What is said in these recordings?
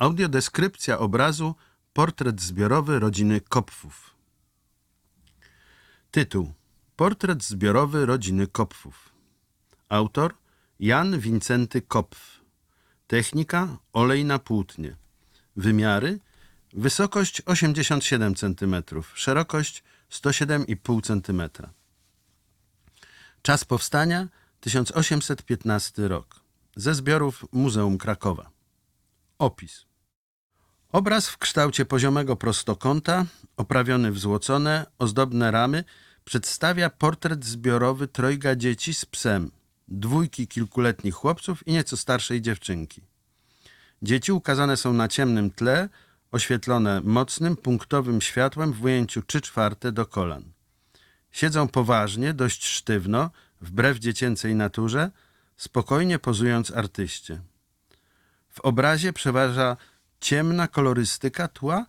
Audiodeskrypcja obrazu Portret zbiorowy rodziny Kopfów. Tytuł Portret zbiorowy rodziny Kopfów. Autor Jan Wincenty Kopf. Technika olej na płótnie. Wymiary wysokość 87 cm, szerokość 107,5 cm. Czas powstania 1815 rok. Ze zbiorów Muzeum Krakowa. Opis. Obraz w kształcie poziomego prostokąta, oprawiony w złocone, ozdobne ramy, przedstawia portret zbiorowy trojga dzieci z psem, dwójki kilkuletnich chłopców i nieco starszej dziewczynki. Dzieci ukazane są na ciemnym tle, oświetlone mocnym, punktowym światłem w ujęciu 3 czwarte do kolan. Siedzą poważnie, dość sztywno, wbrew dziecięcej naturze, spokojnie pozując artyście. W obrazie przeważa ciemna kolorystyka tła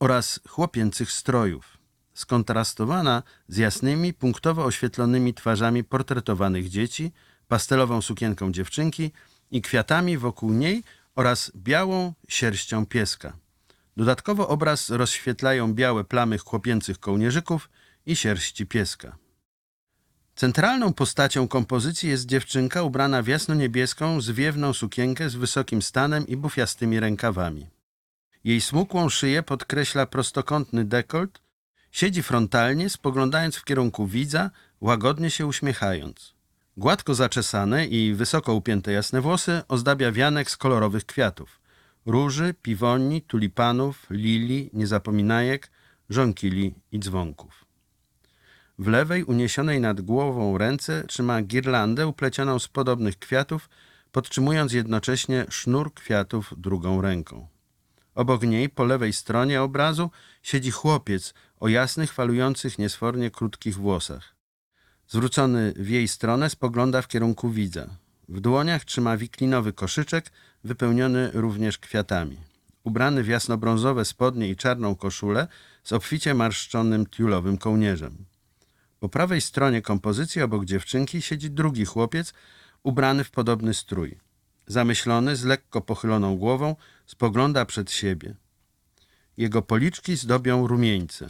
oraz chłopięcych strojów, skontrastowana z jasnymi, punktowo oświetlonymi twarzami portretowanych dzieci, pastelową sukienką dziewczynki i kwiatami wokół niej oraz białą sierścią pieska. Dodatkowo obraz rozświetlają białe plamy chłopięcych kołnierzyków i sierści pieska. Centralną postacią kompozycji jest dziewczynka ubrana w jasno-niebieską, zwiewną sukienkę z wysokim stanem i bufiastymi rękawami. Jej smukłą szyję podkreśla prostokątny dekolt, siedzi frontalnie, spoglądając w kierunku widza, łagodnie się uśmiechając. Gładko zaczesane i wysoko upięte jasne włosy ozdabia wianek z kolorowych kwiatów. Róży, piwoni, tulipanów, lilii, niezapominajek, żonkili i dzwonków. W lewej, uniesionej nad głową ręce trzyma girlandę uplecioną z podobnych kwiatów, podtrzymując jednocześnie sznur kwiatów drugą ręką. Obok niej, po lewej stronie obrazu, siedzi chłopiec o jasnych, falujących niesfornie krótkich włosach. Zwrócony w jej stronę spogląda w kierunku widza. W dłoniach trzyma wiklinowy koszyczek, wypełniony również kwiatami. Ubrany w jasnobrązowe spodnie i czarną koszulę z obficie marszczonym tiulowym kołnierzem. Po prawej stronie kompozycji obok dziewczynki siedzi drugi chłopiec ubrany w podobny strój. Zamyślony, z lekko pochyloną głową, spogląda przed siebie. Jego policzki zdobią rumieńce.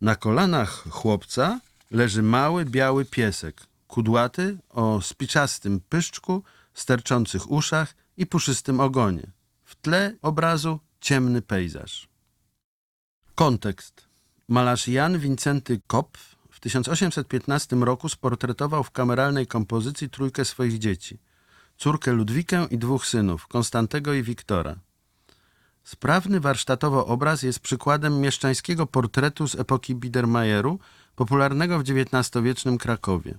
Na kolanach chłopca leży mały, biały piesek, kudłaty, o spiczastym pyszczku, sterczących uszach i puszystym ogonie. W tle obrazu ciemny pejzaż. Kontekst. Malarz Jan Wincenty Kopf 1815 roku sportretował w kameralnej kompozycji trójkę swoich dzieci. Córkę Ludwikę i dwóch synów, Konstantego i Wiktora. Sprawny warsztatowo obraz jest przykładem mieszczańskiego portretu z epoki Biedermajeru, popularnego w XIX-wiecznym Krakowie.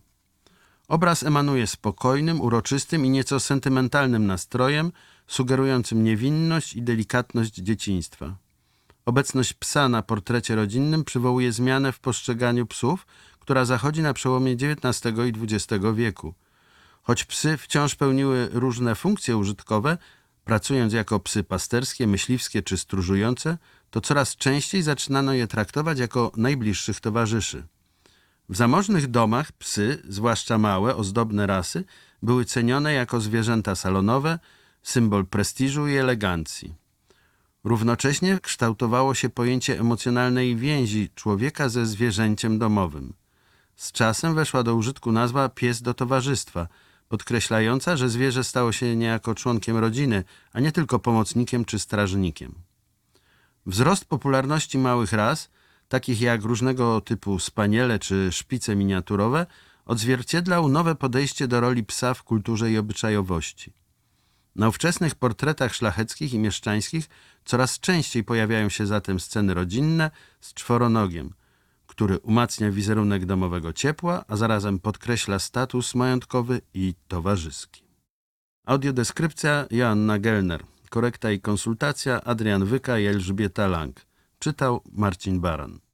Obraz emanuje spokojnym, uroczystym i nieco sentymentalnym nastrojem, sugerującym niewinność i delikatność dzieciństwa. Obecność psa na portrecie rodzinnym przywołuje zmianę w postrzeganiu psów, która zachodzi na przełomie XIX i XX wieku. Choć psy wciąż pełniły różne funkcje użytkowe, pracując jako psy pasterskie, myśliwskie czy stróżujące, to coraz częściej zaczynano je traktować jako najbliższych towarzyszy. W zamożnych domach psy, zwłaszcza małe, ozdobne rasy, były cenione jako zwierzęta salonowe, symbol prestiżu i elegancji. Równocześnie kształtowało się pojęcie emocjonalnej więzi człowieka ze zwierzęciem domowym. Z czasem weszła do użytku nazwa pies do towarzystwa, podkreślająca, że zwierzę stało się niejako członkiem rodziny, a nie tylko pomocnikiem czy strażnikiem. Wzrost popularności małych ras, takich jak różnego typu spaniele czy szpice miniaturowe, odzwierciedlał nowe podejście do roli psa w kulturze i obyczajowości. Na ówczesnych portretach szlacheckich i mieszczańskich coraz częściej pojawiają się zatem sceny rodzinne z czworonogiem, który umacnia wizerunek domowego ciepła, a zarazem podkreśla status majątkowy i towarzyski. Audiodeskrypcja Joanna Gelner. Korekta i konsultacja Adrian Wyka i Elżbieta Lang. Czytał Marcin Baran.